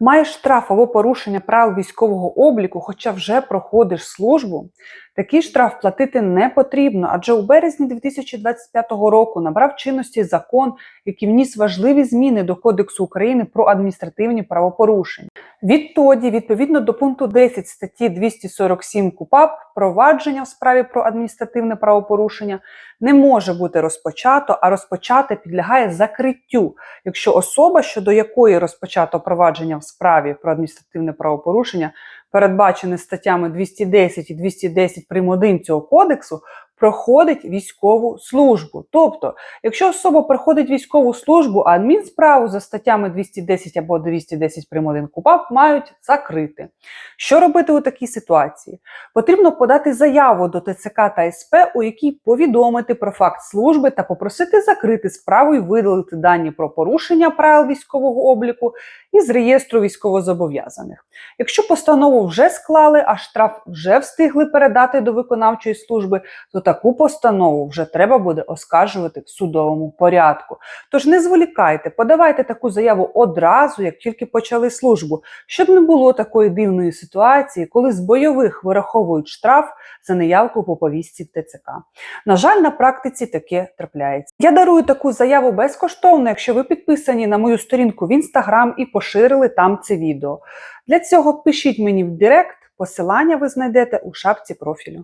маєш штраф або порушення правил військового обліку, хоча вже проходиш службу, такий штраф платити не потрібно, адже у березні 2025 року набрав чинності закон, який вніс важливі зміни до Кодексу України про адміністративні правопорушення. Відтоді, відповідно до пункту 10 статті 247 КУПАП, провадження в справі про адміністративне правопорушення не може бути розпочато, а розпочати підлягає закриттю, якщо особа, щодо якої розпочато провадження в справі про адміністративне правопорушення, передбачене статтями 210 і 210 прим. 1 цього кодексу, проходить військову службу. Тобто, якщо особа проходить військову службу, а адмінсправу за статтями 210 або 210 прим. 1 КУПАП мають закрити. Що робити у такій ситуації? Потрібно подати заяву до ТЦК та СП, у якій повідомити про факт служби та попросити закрити справу і видалити дані про порушення правил військового обліку із реєстру військовозобов'язаних. Якщо постанову вже склали, а штраф вже встигли передати до виконавчої служби, то таку постанову вже треба буде оскаржувати в судовому порядку. Тож не зволікайте, подавайте таку заяву одразу, як тільки почали службу, щоб не було такої дивної ситуації, коли з бойових вираховують штраф за неявку по повістці в ТЦК. На жаль, на практиці таке трапляється. Я дарую таку заяву безкоштовно, якщо ви підписані на мою сторінку в інстаграм і поширили там це відео. Для цього пишіть мені в Директ, посилання ви знайдете у шапці профілю.